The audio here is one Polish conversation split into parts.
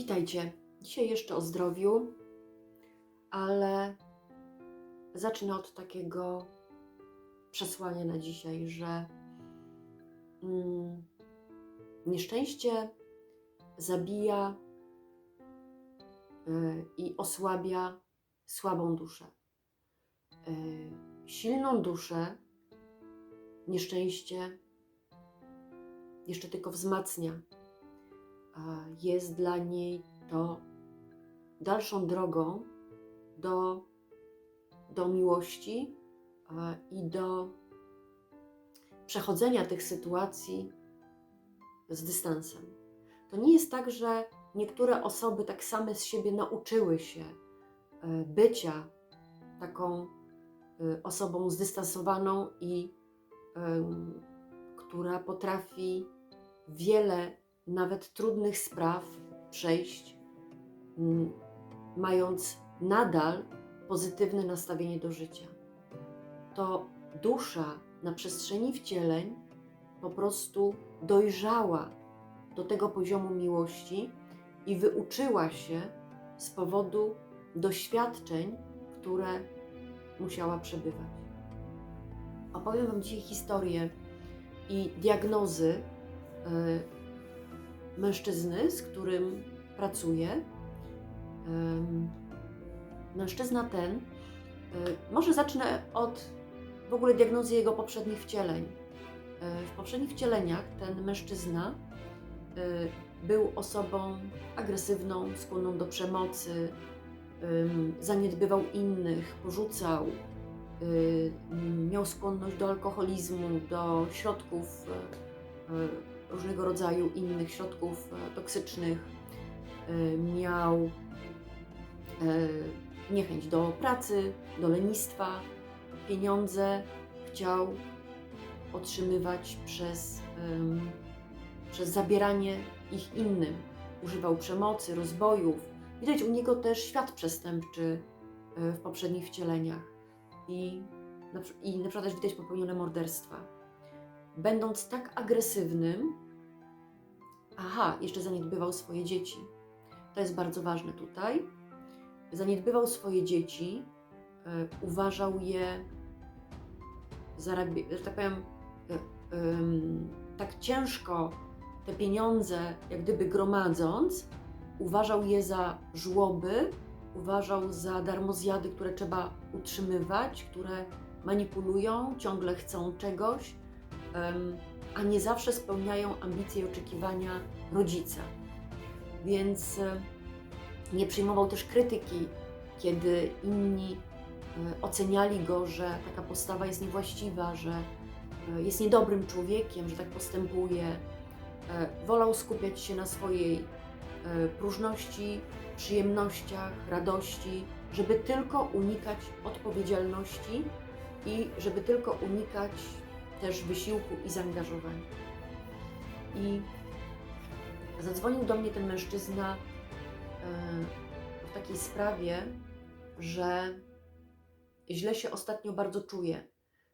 Witajcie. Dzisiaj jeszcze o zdrowiu, ale zacznę od takiego przesłania na dzisiaj, że mm, nieszczęście zabija y, i osłabia słabą duszę. Y, silną duszę nieszczęście jeszcze tylko wzmacnia jest dla niej to dalszą drogą do, do miłości i do przechodzenia tych sytuacji z dystansem. To nie jest tak, że niektóre osoby tak same z siebie nauczyły się e, bycia taką e, osobą zdystansowaną i która potrafi wiele nawet trudnych spraw przejść, mm, mając nadal pozytywne nastawienie do życia. To dusza na przestrzeni wcieleń po prostu dojrzała do tego poziomu miłości i wyuczyła się z powodu doświadczeń, które musiała przebywać. Opowiem Wam dzisiaj historię i diagnozy y, mężczyzny, z którym pracuję. Mężczyzna ten, y, może zacznę od w ogóle diagnozy jego poprzednich wcieleń. Y, W poprzednich wcieleniach ten mężczyzna y, był osobą agresywną, skłonną do przemocy, zaniedbywał innych, porzucał, miał skłonność do alkoholizmu, do środków różnego rodzaju innych środków e, toksycznych, e, miał e, niechęć do pracy, do lenistwa, pieniądze chciał otrzymywać przez, przez zabieranie ich innym. Używał przemocy, rozbojów. Widać u niego też świat przestępczy w poprzednich wcieleniach i na, i na przykład też widać popełnione morderstwa będąc tak agresywnym, aha, jeszcze zaniedbywał swoje dzieci. To jest bardzo ważne tutaj. Zaniedbywał swoje dzieci, e, uważał je, zarabia, że tak powiem, e, em, tak ciężko te pieniądze, jak gdyby gromadząc, uważał je za żłoby, uważał za darmozjady, które trzeba utrzymywać, które manipulują, ciągle chcą czegoś, a nie zawsze spełniają ambicje i oczekiwania rodzica. Więc e, nie przyjmował też krytyki, kiedy inni e, oceniali go, że taka postawa jest niewłaściwa, że e, jest niedobrym człowiekiem, że tak postępuje. Wolał skupiać się na swojej próżności, przyjemnościach, radości, żeby tylko unikać odpowiedzialności i żeby tylko unikać też wysiłku i zaangażowania. I zadzwonił do mnie ten mężczyzna e, w takiej sprawie, że źle się ostatnio bardzo czuje.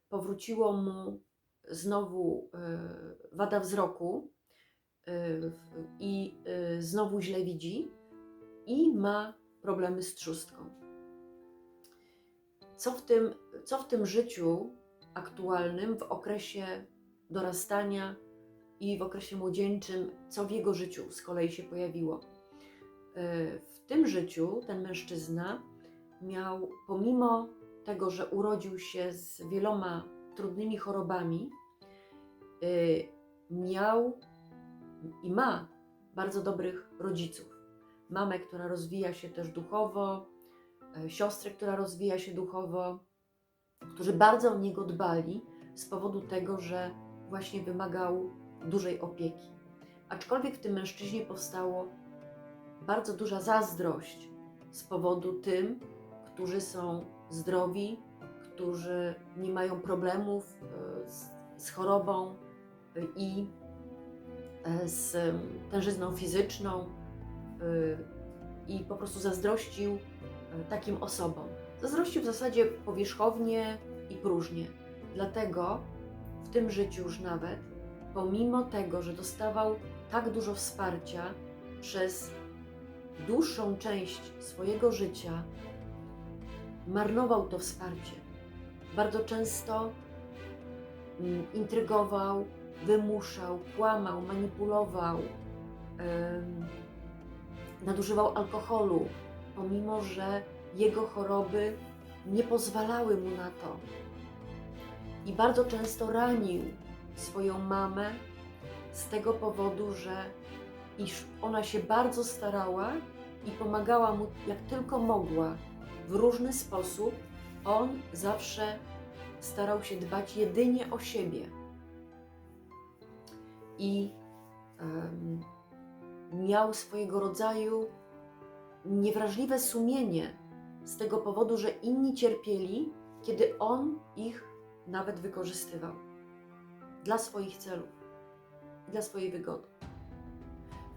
Powróciło mu znowu e, wada wzroku e, i znowu źle widzi i ma problemy z trzustką. Co w tym, co w tym życiu aktualnym, w okresie dorastania i w okresie młodzieńczym, co w jego życiu z kolei się pojawiło. E, W tym życiu ten mężczyzna miał, pomimo tego, że urodził się z wieloma trudnymi chorobami, e, miał i ma bardzo dobrych rodziców. Mamę, która rozwija się też duchowo, e, siostrę, która rozwija się duchowo, którzy bardzo o niego dbali z powodu tego, że właśnie wymagał dużej opieki. Aczkolwiek w tym mężczyźnie powstało bardzo duża zazdrość z powodu tym, którzy są zdrowi, którzy nie mają problemów e, z, z chorobą e, i e, z tężyzną fizyczną i po prostu zazdrościł takim osobom. Zazdrościł w zasadzie powierzchownie i próżnie. Dlatego w tym życiu już nawet, pomimo tego, że dostawał tak dużo wsparcia przez dłuższą część swojego życia marnował to wsparcie. Bardzo często mm, intrygował, wymuszał, kłamał, manipulował, nadużywał alkoholu, pomimo że jego choroby nie pozwalały mu na to. I bardzo często ranił swoją mamę z tego powodu, że iż ona się bardzo starała i pomagała mu jak tylko mogła w różny sposób. On zawsze starał się dbać jedynie o siebie. I em, miał swojego rodzaju niewrażliwe sumienie z tego powodu, że inni cierpieli, kiedy on ich nawet wykorzystywał dla swoich celów, dla swojej wygody.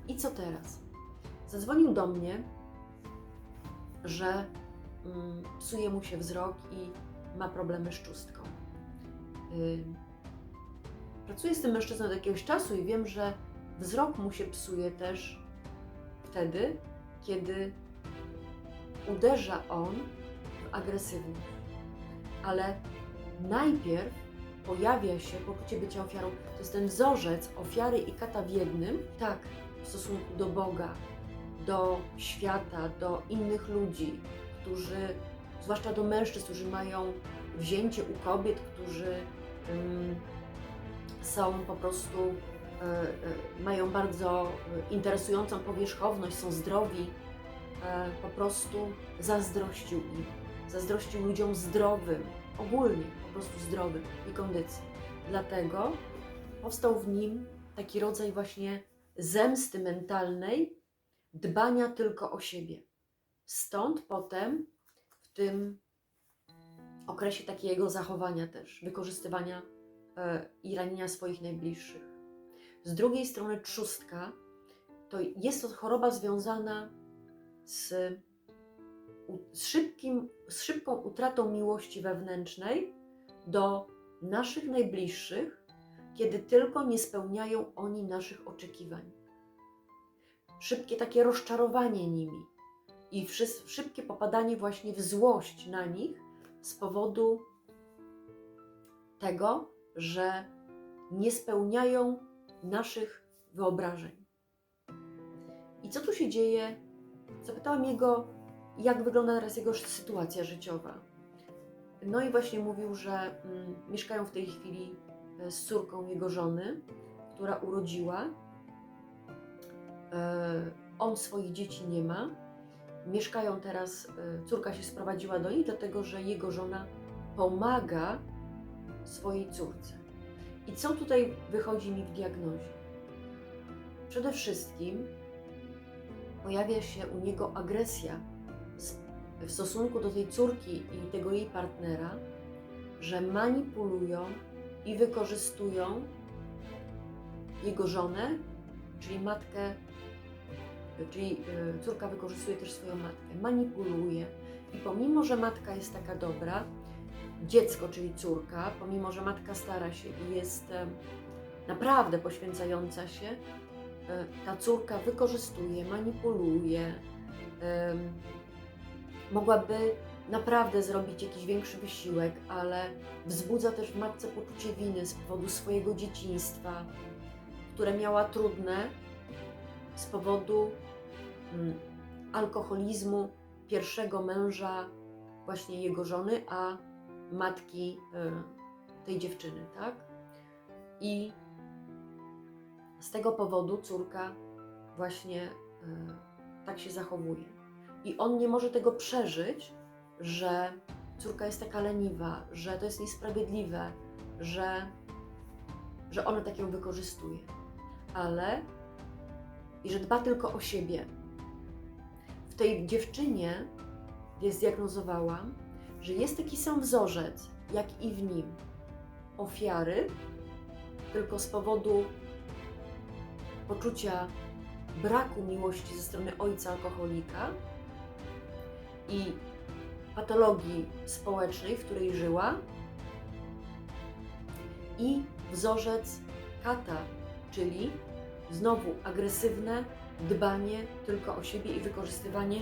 I co teraz? Zadzwonił do mnie, że mm, psuje mu się wzrok i ma problemy z czustką. Yy, pracuję z tym mężczyzną od jakiegoś czasu i wiem, że wzrok mu się psuje też wtedy, kiedy uderza on w agresywność. Ale najpierw pojawia się poczucie bycia ofiarą. To jest ten wzorzec ofiary i kata w jednym, tak, w stosunku do Boga, do świata, do innych ludzi, którzy, zwłaszcza do mężczyzn, którzy mają wzięcie u kobiet, którzy ym, są po prostu, y, y, mają bardzo interesującą powierzchowność, są zdrowi, po prostu zazdrościł im. Zazdrościł ludziom zdrowym, ogólnie po prostu zdrowym i kondycji. Dlatego powstał w nim taki rodzaj właśnie zemsty mentalnej, dbania tylko o siebie. Stąd potem w tym okresie takiego zachowania też, wykorzystywania e, i ranienia swoich najbliższych. Z drugiej strony trzustka to jest to choroba związana z, z, szybkim, z szybką utratą miłości wewnętrznej do naszych najbliższych, kiedy tylko nie spełniają oni naszych oczekiwań. Szybkie takie rozczarowanie nimi i szybkie popadanie właśnie w złość na nich z powodu tego, że nie spełniają naszych wyobrażeń. I co tu się dzieje? Zapytałam jego, jak wygląda teraz jego sytuacja życiowa. No i właśnie mówił, że mm, mieszkają w tej chwili e, z córką jego żony, która urodziła. E, on swoich dzieci nie ma. Mieszkają teraz, e, córka się sprowadziła do nich, dlatego że jego żona pomaga swojej córce. I co tutaj wychodzi mi w diagnozie? Przede wszystkim pojawia się u niego agresja w stosunku do tej córki i tego jej partnera, że manipulują i wykorzystują jego żonę, czyli matkę, czyli e, córka wykorzystuje też swoją matkę, manipuluje. I pomimo, że matka jest taka dobra, dziecko, czyli córka, pomimo, że matka stara się i jest e, naprawdę poświęcająca się, ta córka wykorzystuje, manipuluje. Mogłaby naprawdę zrobić jakiś większy wysiłek, ale wzbudza też w matce poczucie winy z powodu swojego dzieciństwa, które miała trudne z powodu mm, alkoholizmu pierwszego męża, właśnie jego żony, a matki y, tej dziewczyny, tak? I z tego powodu córka właśnie y, tak się zachowuje. I on nie może tego przeżyć, że córka jest taka leniwa, że to jest niesprawiedliwe, że, że ona tak ją wykorzystuje. Ale i że dba tylko o siebie. W tej dziewczynie ja zdiagnozowałam, że jest taki sam wzorzec, jak i w nim ofiary, tylko z powodu poczucia braku miłości ze strony ojca alkoholika i patologii społecznej, w której żyła, i wzorzec kata, czyli znowu agresywne dbanie tylko o siebie i wykorzystywanie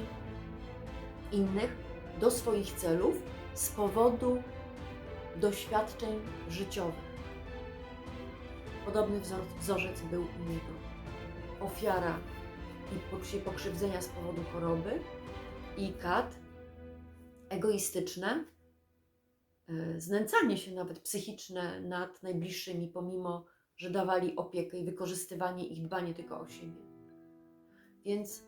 innych do swoich celów z powodu doświadczeń życiowych. Podobny wzor, wzorzec był u niego. Ofiara i pokrzywdzenia z powodu choroby i kat egoistyczne, e, znęcanie się nawet psychiczne nad najbliższymi, pomimo że dawali opiekę i wykorzystywanie ich dbanie tylko o siebie. Więc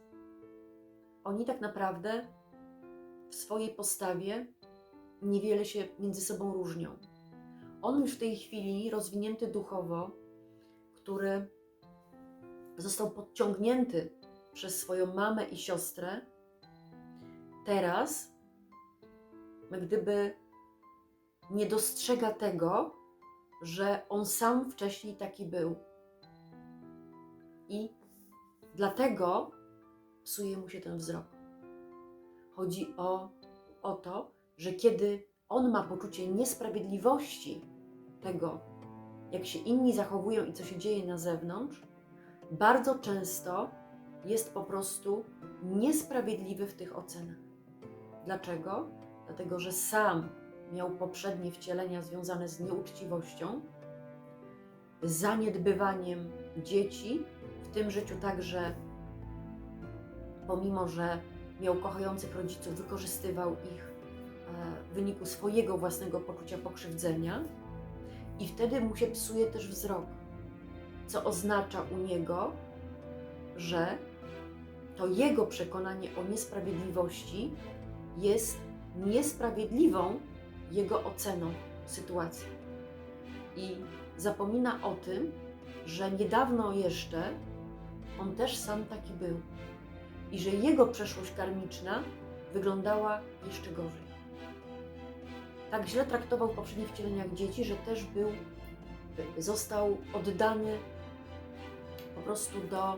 oni tak naprawdę w swojej postawie niewiele się między sobą różnią. On już w tej chwili rozwinięty duchowo, który został podciągnięty przez swoją mamę i siostrę, teraz jak gdyby nie dostrzega tego, że on sam wcześniej taki był. I dlatego psuje mu się ten wzrok. Chodzi o, o to, że kiedy on ma poczucie niesprawiedliwości tego, jak się inni zachowują i co się dzieje na zewnątrz, bardzo często jest po prostu niesprawiedliwy w tych ocenach. Dlaczego? Dlatego, że sam miał poprzednie wcielenia związane z nieuczciwością, zaniedbywaniem dzieci, w tym życiu także, pomimo że miał kochających rodziców, wykorzystywał ich e, w wyniku swojego własnego poczucia pokrzywdzenia i wtedy mu się psuje też wzrok, co oznacza u niego, że to jego przekonanie o niesprawiedliwości jest niesprawiedliwą jego oceną sytuacji. I zapomina o tym, że niedawno jeszcze on też sam taki był i że jego przeszłość karmiczna wyglądała jeszcze gorzej. Tak źle traktował poprzednich wcieleniach dzieci, że też był, został oddany po prostu do, e,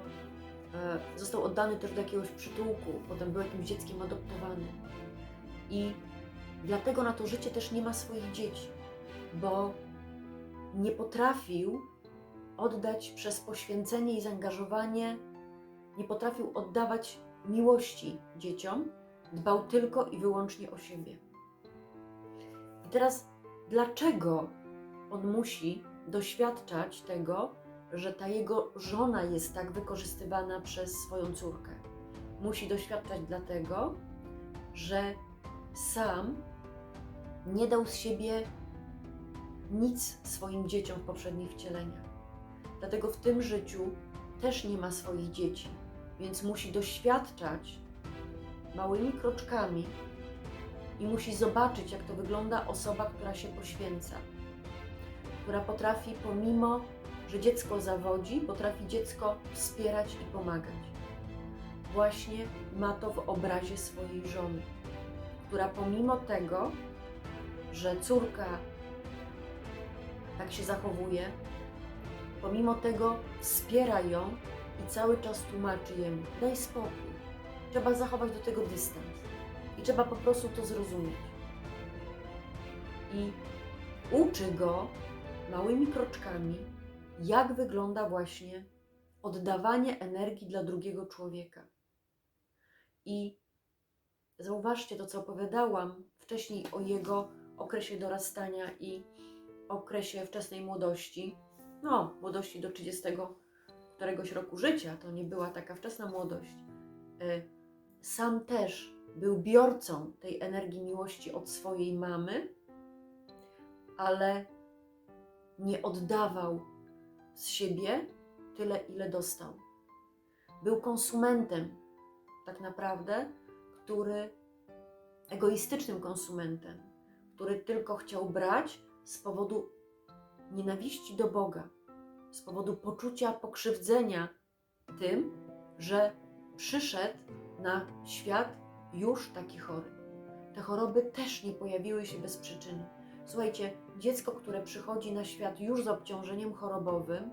został oddany też do jakiegoś przytułku, potem był jakimś dzieckiem adoptowanym. I dlatego na to życie też nie ma swoich dzieci, bo nie potrafił oddać przez poświęcenie i zaangażowanie, nie potrafił oddawać miłości dzieciom, dbał tylko i wyłącznie o siebie. I teraz, dlaczego on musi doświadczać tego, że ta jego żona jest tak wykorzystywana przez swoją córkę? Musi doświadczać dlatego, że sam nie dał z siebie nic swoim dzieciom w poprzednich wcieleniach. Dlatego w tym życiu też nie ma swoich dzieci, więc musi doświadczać małymi kroczkami i musi zobaczyć, jak to wygląda osoba, która się poświęca, która potrafi, pomimo że dziecko zawodzi, potrafi dziecko wspierać i pomagać. Właśnie ma to w obrazie swojej żony, która pomimo tego, że córka tak się zachowuje, pomimo tego wspiera ją i cały czas tłumaczy jemu: daj spokój, trzeba zachować do tego dystans i trzeba po prostu to zrozumieć. I uczy go małymi kroczkami, jak wygląda właśnie oddawanie energii dla drugiego człowieka. I zauważcie to, co opowiadałam wcześniej o jego okresie dorastania i okresie wczesnej młodości, no, młodości do 30 któregoś roku życia, to nie była taka wczesna młodość, y, sam też był biorcą tej energii miłości od swojej mamy, ale nie oddawał z siebie tyle, ile dostał. Był konsumentem, tak naprawdę, który egoistycznym konsumentem, który tylko chciał brać z powodu nienawiści do Boga, z powodu poczucia pokrzywdzenia tym, że przyszedł na świat już taki chory. Te choroby też nie pojawiły się bez przyczyny. Słuchajcie, dziecko, które przychodzi na świat już z obciążeniem chorobowym,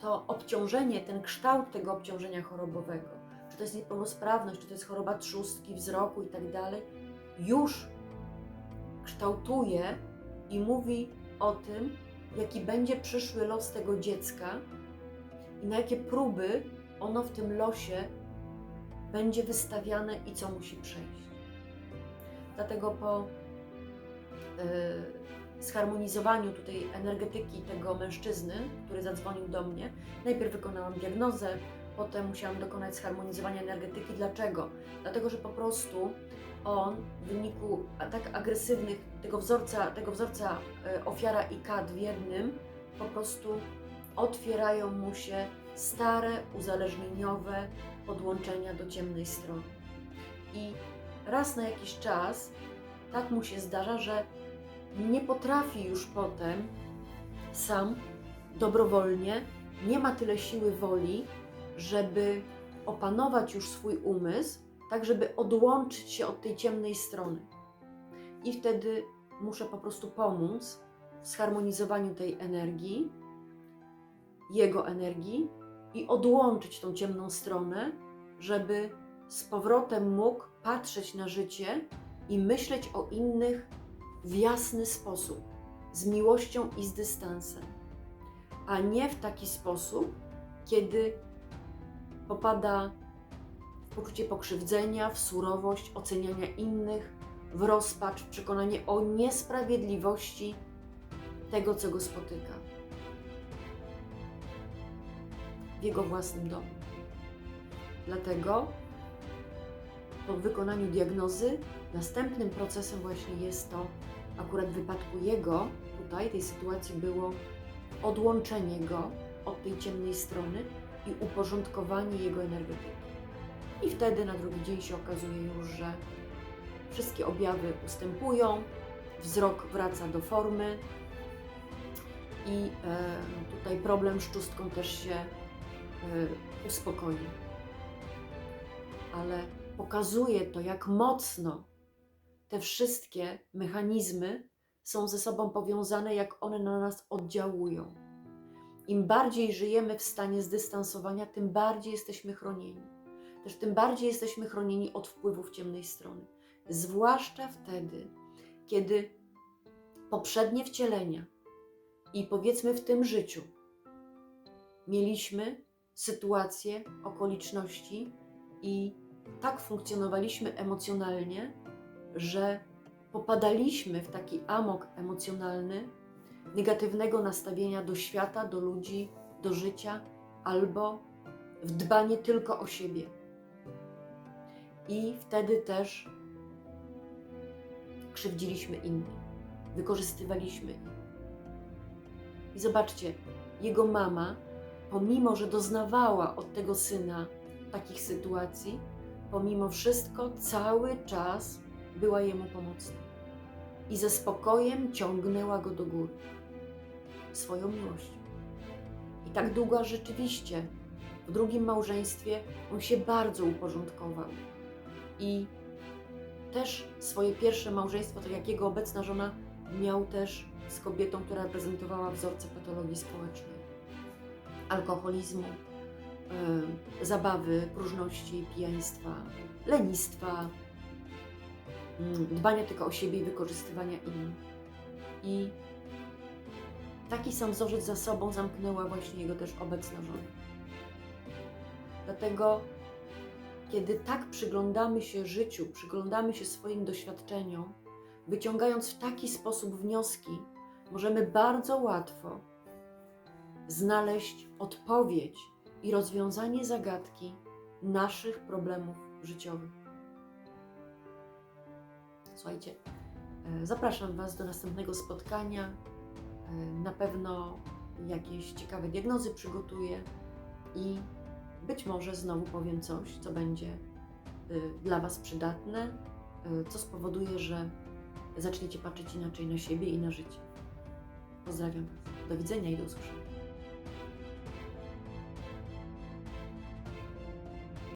to obciążenie, ten kształt tego obciążenia chorobowego, czy to jest niepełnosprawność, czy to jest choroba trzustki, wzroku i tak dalej, już kształtuje i mówi o tym, jaki będzie przyszły los tego dziecka i na jakie próby ono w tym losie będzie wystawiane i co musi przejść. Dlatego po zharmonizowaniu tutaj energetyki tego mężczyzny, który zadzwonił do mnie, najpierw wykonałam diagnozę, potem musiałam dokonać zharmonizowania energetyki. Dlaczego? Dlatego, że po prostu on w wyniku tak agresywnych tego wzorca, tego wzorca y, ofiara i kat w jednym, po prostu otwierają mu się stare, uzależnieniowe podłączenia do ciemnej strony. I raz na jakiś czas tak mu się zdarza, że nie potrafi już potem sam dobrowolnie, nie ma tyle siły woli, żeby opanować już swój umysł, tak żeby odłączyć się od tej ciemnej strony. I wtedy muszę po prostu pomóc w zharmonizowaniu tej energii, jego energii i odłączyć tą ciemną stronę, żeby z powrotem mógł patrzeć na życie i myśleć o innych w jasny sposób, z miłością i z dystansem, a nie w taki sposób, kiedy popada w poczucie pokrzywdzenia, w surowość oceniania innych, w rozpacz, w przekonanie o niesprawiedliwości tego, co go spotyka w jego własnym domu. Dlatego po wykonaniu diagnozy następnym procesem właśnie jest to, akurat w wypadku jego, tutaj tej sytuacji było odłączenie go od tej ciemnej strony i uporządkowanie jego energetyki. I wtedy na drugi dzień się okazuje już, że wszystkie objawy ustępują, wzrok wraca do formy i e, tutaj problem z czustką też się e, uspokoi. Ale pokazuje to, jak mocno te wszystkie mechanizmy są ze sobą powiązane, jak one na nas oddziałują. Im bardziej żyjemy w stanie zdystansowania, tym bardziej jesteśmy chronieni. Też tym bardziej jesteśmy chronieni od wpływów ciemnej strony. Zwłaszcza wtedy, kiedy poprzednie wcielenia i powiedzmy w tym życiu mieliśmy sytuacje, okoliczności i tak funkcjonowaliśmy emocjonalnie, że popadaliśmy w taki amok emocjonalny negatywnego nastawienia do świata, do ludzi, do życia albo w dbanie tylko o siebie. I wtedy też krzywdziliśmy innych, wykorzystywaliśmy ich. I zobaczcie, jego mama, pomimo że doznawała od tego syna takich sytuacji, pomimo wszystko cały czas była jemu pomocna i ze spokojem ciągnęła go do góry swoją miłością. I tak długo rzeczywiście w drugim małżeństwie on się bardzo uporządkował i też swoje pierwsze małżeństwo, tak jak jego obecna żona, miał też z kobietą, która reprezentowała wzorce patologii społecznej, alkoholizmu, y, zabawy, próżności, pijaństwa, lenistwa, dbania tylko o siebie i wykorzystywania innych. I taki sam wzorzec za sobą zamknęła właśnie jego też obecna żona. Dlatego, kiedy tak przyglądamy się życiu, przyglądamy się swoim doświadczeniom, wyciągając w taki sposób wnioski, możemy bardzo łatwo znaleźć odpowiedź i rozwiązanie zagadki naszych problemów życiowych. Słuchajcie, e, zapraszam Was do następnego spotkania. E, Na pewno jakieś ciekawe diagnozy przygotuję i być może znowu powiem coś, co będzie y, dla Was przydatne, co spowoduje, że zaczniecie patrzeć inaczej na siebie i na życie. Pozdrawiam Was. Do widzenia i do usłyszenia.